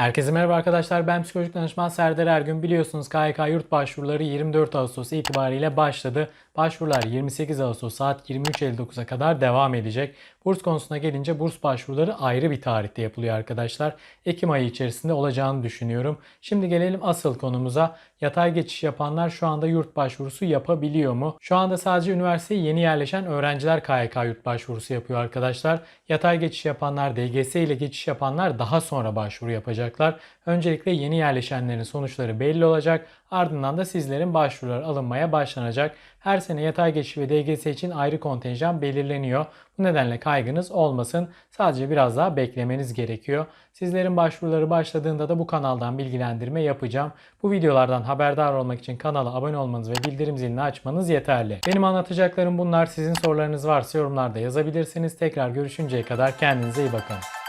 Herkese merhaba arkadaşlar. Ben psikolojik danışman Serdar Ergün. Biliyorsunuz KYK yurt başvuruları 24 Ağustos itibariyle başladı. Başvurular 28 Ağustos saat 23.59'a kadar devam edecek. Burs konusuna gelince burs başvuruları ayrı bir tarihte yapılıyor arkadaşlar. Ekim ayı içerisinde olacağını düşünüyorum. Şimdi gelelim asıl konumuza. Yatay geçiş yapanlar şu anda yurt başvurusu yapabiliyor mu? Şu anda sadece üniversiteye yeni yerleşen öğrenciler KYK yurt başvurusu yapıyor arkadaşlar. Yatay geçiş yapanlar, DGS ile geçiş yapanlar daha sonra başvuru yapacaklar. Öncelikle yeni yerleşenlerin sonuçları belli olacak. Ardından da sizlerin başvurular alınmaya başlanacak. Her sene yatay geçiş ve DGS için ayrı kontenjan belirleniyor. Bu nedenle kaygınız olmasın. Sadece biraz daha beklemeniz gerekiyor. Sizlerin başvuruları başladığında da bu kanaldan bilgilendirme yapacağım. Bu videolardan haberdar olmak için kanala abone olmanız ve bildirim zilini açmanız yeterli. Benim anlatacaklarım bunlar. Sizin sorularınız varsa yorumlarda yazabilirsiniz. Tekrar görüşünceye kadar kendinize iyi bakın.